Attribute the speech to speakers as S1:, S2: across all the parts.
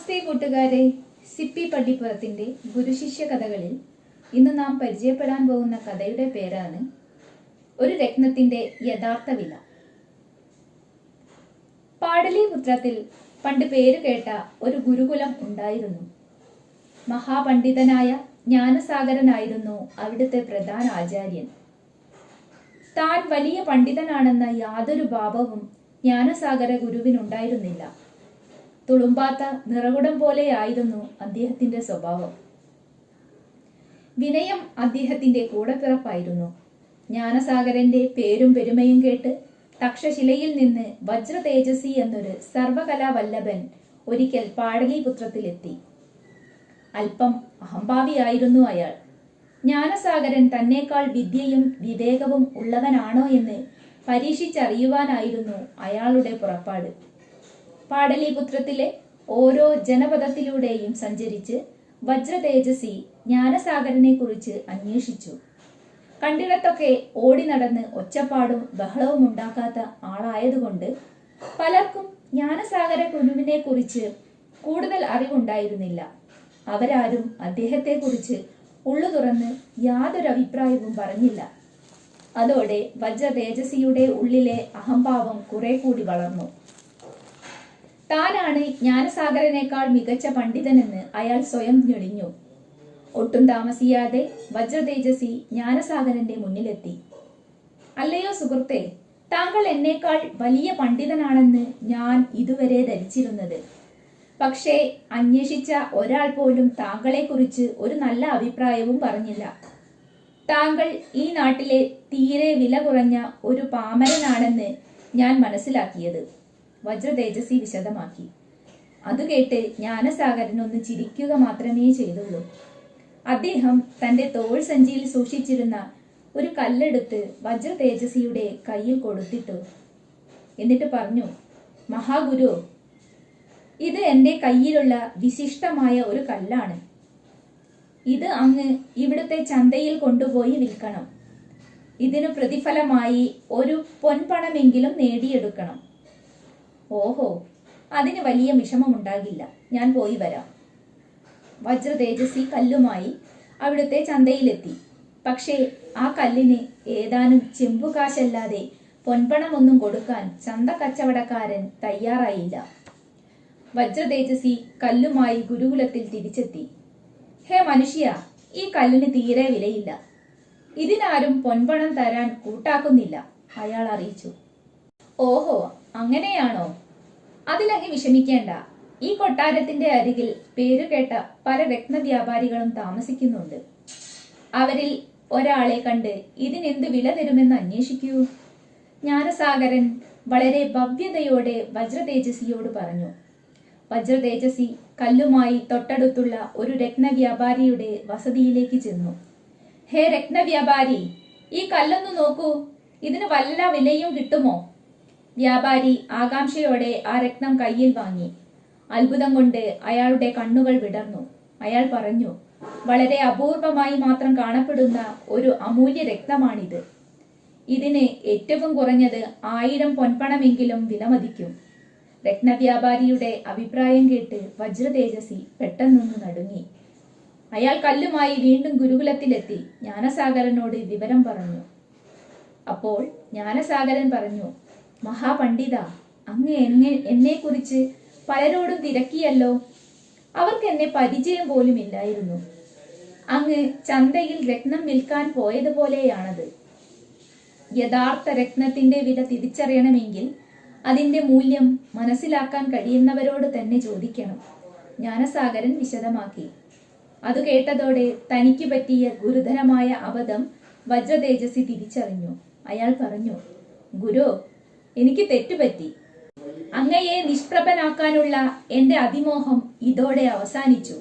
S1: നമസ്തേ കൂട്ടുകാരെ. സിപ്പി പള്ളിപ്പുറത്തിന്റെ ഗുരുശിഷ്യ കഥകളിൽ ഇന്ന് നാം പരിചയപ്പെടാൻ പോകുന്ന കഥയുടെ പേരാണ് ഒരു രത്നത്തിന്റെ യഥാർത്ഥ വില. പാടലീപുത്രത്തിൽ പണ്ട് പേര് കേട്ട ഒരു ഗുരുകുലം ഉണ്ടായിരുന്നു. മഹാപണ്ഡിതനായ ജ്ഞാനസാഗരനായിരുന്നു അവിടുത്തെ പ്രധാന ആചാര്യൻ. താൻ വലിയ പണ്ഡിതനാണെന്ന യാതൊരു ഭാവവും ജ്ഞാനസാഗര ഗുരുവിനുണ്ടായിരുന്നില്ല. തുളുമ്പാത്ത നിറകുടം പോലെയായിരുന്നു അദ്ദേഹത്തിന്റെ സ്വഭാവം. വിനയം അദ്ദേഹത്തിന്റെ കൂടപ്പിറപ്പായിരുന്നു. ജ്ഞാനസാഗരന്റെ പേരും പെരുമയും കേട്ട് തക്ഷശിലയിൽ നിന്ന് വജ്ര എന്നൊരു സർവകലാവല്ലഭൻ ഒരിക്കൽ പാടലീപുത്രത്തിലെത്തി. അല്പം അഹംഭാവിയായിരുന്നു അയാൾ. ജ്ഞാനസാഗരൻ തന്നേക്കാൾ വിദ്യയും വിവേകവും ഉള്ളവനാണോ എന്ന് പരീക്ഷിച്ചറിയുവാനായിരുന്നു അയാളുടെ പുറപ്പാട്. പാടലീപുത്രത്തിലെ ഓരോ ജനപദത്തിലൂടെയും സഞ്ചരിച്ച് വജ്രതേജസി ജ്ഞാനസാഗരനെ കുറിച്ച് അന്വേഷിച്ചു. കണ്ടിടത്തൊക്കെ ഓടി നടന്ന് ഒച്ചപ്പാടും ബഹളവും ഉണ്ടാക്കാത്ത ആളായതുകൊണ്ട് പലർക്കും ജ്ഞാനസാഗര കുരുവിനെ കുറിച്ച് കൂടുതൽ അറിവുണ്ടായിരുന്നില്ല. അവരാരും അദ്ദേഹത്തെ കുറിച്ച് ഉള്ളു തുറന്ന് യാതൊരു അഭിപ്രായവും പറഞ്ഞില്ല. അതോടെ വജ്ര തേജസിയുടെ ഉള്ളിലെ അഹംഭാവം കുറെ കൂടി വളർന്നു. താനാണ് ജ്ഞാനസാഗരനേക്കാൾ മികച്ച പണ്ഡിതനെന്ന് അയാൾ സ്വയം ഞെളിഞ്ഞു ഒട്ടും താമസിയാതെ വജ്രതേജസി ജ്ഞാനസാഗരന്റെ മുന്നിലെത്തി. അല്ലയോ സുഹൃത്തെ താങ്കൾ എന്നേക്കാൾ വലിയ പണ്ഡിതനാണെന്ന് ഞാൻ ഇതുവരെ ധരിച്ചിരുന്നത്. പക്ഷേ അന്വേഷിച്ച ഒരാൾ പോലും താങ്കളെക്കുറിച്ച് ഒരു നല്ല അഭിപ്രായവും പറഞ്ഞില്ല. താങ്കൾ ഈ നാട്ടിലെ തീരെ വില കുറഞ്ഞ ഒരു പാമരനാണെന്ന് ഞാൻ മനസ്സിലാക്കിയത്. വജ്ര തേജസി വിശദമാക്കി. അത് കേട്ട് ജ്ഞാനസാഗരൻ ഒന്ന് ചിരിക്കുക മാത്രമേ ചെയ്തുള്ളൂ. അദ്ദേഹം തന്റെ തോൾ സഞ്ചിയിൽ സൂക്ഷിച്ചിരുന്ന ഒരു കല്ലെടുത്ത് വജ്രതേജസിയുടെ കയ്യിൽ കൊടുത്തിട്ടു. എന്നിട്ട് പറഞ്ഞു മഹാഗുരു ഇത് എന്റെ കയ്യിലുള്ള വിശിഷ്ടമായ ഒരു കല്ലാണ്. ഇത് അങ്ങ് ഇവിടുത്തെ ചന്തയിൽ കൊണ്ടുപോയി വിൽക്കണം. ഇതിനു പ്രതിഫലമായി ഒരു പൊൻപണമെങ്കിലും നേടിയെടുക്കണം. ഓഹോ അതിന് വലിയ വിഷമമുണ്ടാകില്ല. ഞാൻ പോയി വരാം. വജ്ര തേജസ്വി കല്ലുമായി അവിടുത്തെ ചന്തയിലെത്തി. പക്ഷേ ആ കല്ലിന് ഏതാനും ചെമ്പുകാശല്ലാതെ പൊൻപണമൊന്നും കൊടുക്കാൻ ചന്ത കച്ചവടക്കാരൻ തയ്യാറായില്ല. വജ്ര തേജസ്വി കല്ലുമായി ഗുരുകുലത്തിൽ തിരിച്ചെത്തി. ഹേ മനുഷ്യ ഈ കല്ലിന് തീരെ വിലയില്ല. ഇതിനാരും പൊൻപണം തരാൻ കൂട്ടാക്കുന്നില്ല അയാൾ അറിയിച്ചു. ഓഹോ അങ്ങനെയാണോ? അതിലങ്ങ് വിഷമിക്കേണ്ട. ഈ കൊട്ടാരത്തിന്റെ അരികിൽ പേരുകേട്ട പല രത്നവ്യാപാരികളും താമസിക്കുന്നുണ്ട്. അവരിൽ ഒരാളെ കണ്ട് ഇതിനെന്ത് വില തരുമെന്ന് അന്വേഷിക്കൂ. ജ്ഞാനസാഗരൻ വളരെ ഭവ്യതയോടെ വജ്രതേജസിയോട് പറഞ്ഞു. വജ്രതേജസി കല്ലുമായി തൊട്ടടുത്തുള്ള ഒരു രത്നവ്യാപാരിയുടെ വസതിയിലേക്ക് ചെന്നു. ഹേ രത്നവ്യാപാരി ഈ കല്ലൊന്ന് നോക്കൂ. ഇതിന് വല്ല വിലയും കിട്ടുമോ? വ്യാപാരി ആകാംക്ഷയോടെ ആ രത്നം കയ്യിൽ വാങ്ങി. അത്ഭുതം കൊണ്ട് അയാളുടെ കണ്ണുകൾ വിടർന്നു. അയാൾ പറഞ്ഞു വളരെ അപൂർവമായി മാത്രം കാണപ്പെടുന്ന ഒരു അമൂല്യ രക്തമാണിത്. ഇതിന് ഏറ്റവും കുറഞ്ഞത് ആയിരം പൊൻപണമെങ്കിലും വിലമതിക്കും. രത്നവ്യാപാരിയുടെ അഭിപ്രായം കേട്ട് വജ്രതേജസി പെട്ടെന്നൊന്ന് നടുങ്ങി. അയാൾ കല്ലുമായി വീണ്ടും ഗുരുകുലത്തിലെത്തി. ജ്ഞാനസാഗരനോട് വിവരം പറഞ്ഞു. അപ്പോൾ ജ്ഞാനസാഗരൻ പറഞ്ഞു മഹാപണ്ഡിത അങ്ങ് എന്നെ എന്നെക്കുറിച്ച് പലരോടും തിരക്കിയല്ലോ. അവർക്ക് എന്നെ പരിചയം പോലും ഇല്ലായിരുന്നു. അങ്ങ് ചന്തയിൽ രത്നം വിൽക്കാൻ പോയതുപോലെയാണത്. യഥാർത്ഥ രത്നത്തിന്റെ വില തിരിച്ചറിയണമെങ്കിൽ അതിന്റെ മൂല്യം മനസ്സിലാക്കാൻ കഴിയുന്നവരോട് തന്നെ ചോദിക്കണം. ജ്ഞാനസാഗരൻ വിശദമാക്കി. അത് കേട്ടതോടെ തനിക്ക് പറ്റിയ ഗുരുതരമായ അബദ്ധം വജ്രതേജസി തിരിച്ചറിഞ്ഞു. അയാൾ പറഞ്ഞു ഗുരു എനിക്ക് തെറ്റുപറ്റി. അങ്ങയെ നിഷ്പ്രഭനാക്കാനുള്ള എന്റെ അതിമോഹം ഇതോടെ അവസാനിച്ചു.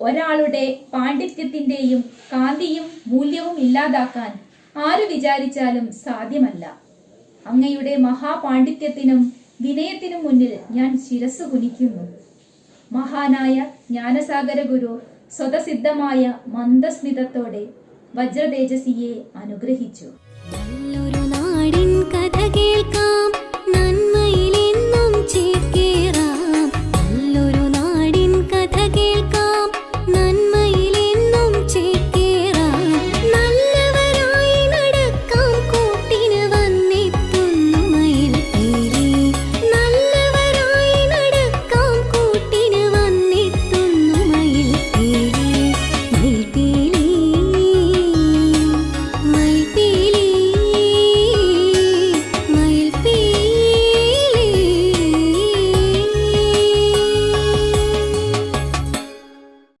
S1: ഒരാളുടെ പാണ്ഡിത്യത്തിന്റെയും കാന്തിയും മൂല്യവും ഇല്ലാതാക്കാൻ ആര് വിചാരിച്ചാലും സാധ്യമല്ല. അങ്ങയുടെ മഹാപാണ്ഡിത്യത്തിനും വിനയത്തിനും മുന്നിൽ ഞാൻ ശിരസ് കുനിക്കുന്നു. മഹാനായ ജ്ഞാനസാഗര ഗുരു സ്വതസിദ്ധമായ മന്ദസ്മിതത്തോടെ വജ്രതേജസിയെ അനുഗ്രഹിച്ചു.
S2: നല്ലൊരു നാടിൻ കഥ കേൾക്കാം